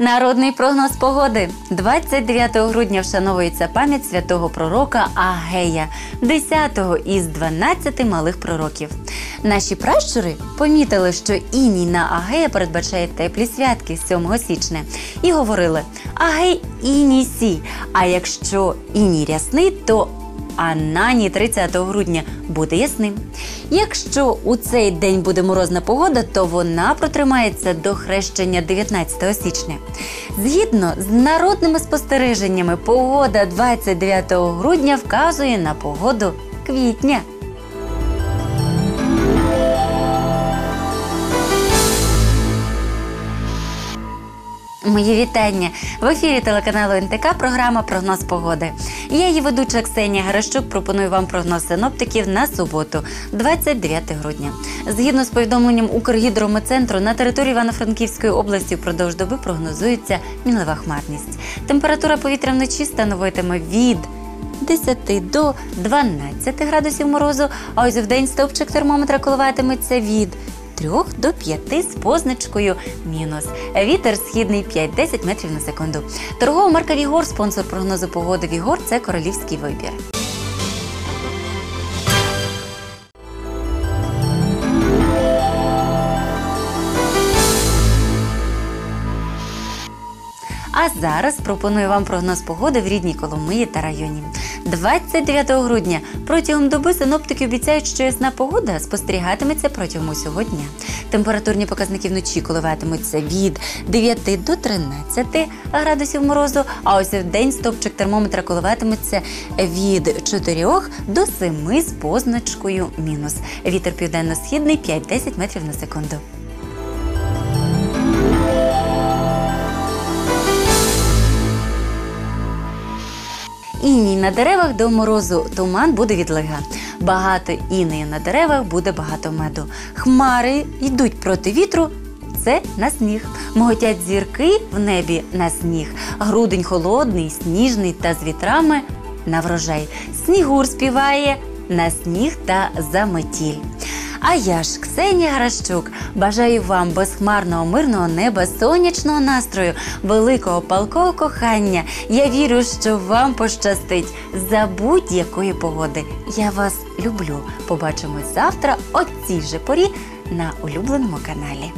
Народний прогноз погоди 29 грудня вшановується пам'ять святого пророка Агея, 10-го із 12 малих пророків. Наші пращури помітили, що іній на Агея передбачає теплі святки 7 січня, і говорили: Агей іній сій. А якщо іній рясний, то а нані 30 грудня буде ясним. Якщо у цей день буде морозна погода, то вона протримається до хрещення 19 січня. Згідно з народними спостереженнями, погода 29 грудня вказує на погоду квітня. Мої вітання в ефірі телеканалу НТК. Програма Прогноз погоди. Я її ведуча Ксенія Гаращук. Пропоную вам прогноз синоптиків на суботу, 29 грудня. Згідно з повідомленням Укргідрометцентру, на території Івано-Франківської області впродовж доби прогнозується мінлива хмарність. Температура повітря вночі становитиме від 10 до 12 градусів морозу, а ось в день стовпчик термометра коливатиметься від 3 до 5 з позначкою мінус. Вітер східний 5-10 метрів на секунду. Торгова марка Вігор, спонсор прогнозу погоди Вігор це королівський вибір. А зараз пропоную вам прогноз погоди в рідній Коломиї та районі. 29 грудня протягом доби синоптики обіцяють, що ясна погода спостерігатиметься протягом усього дня. Температурні показники вночі коливатимуться від 9 до 13 градусів морозу, а ось в день стопчик термометра коливатиметься від 4 до 7 з позначкою мінус. Вітер південно-східний 5-10 метрів на секунду. Іній на деревах до морозу туман буде відлига. Багато інею на деревах буде багато меду. Хмари йдуть проти вітру. Це на сніг. Моготять зірки в небі на сніг. Грудень холодний, сніжний та з вітрами на врожай. Снігур співає на сніг та заметіль. А я ж, Ксенія Гращук, бажаю вам безхмарного мирного неба, сонячного настрою, великого палкого кохання. Я вірю, що вам пощастить за будь-якої погоди. Я вас люблю. Побачимось завтра о цій же порі на улюбленому каналі.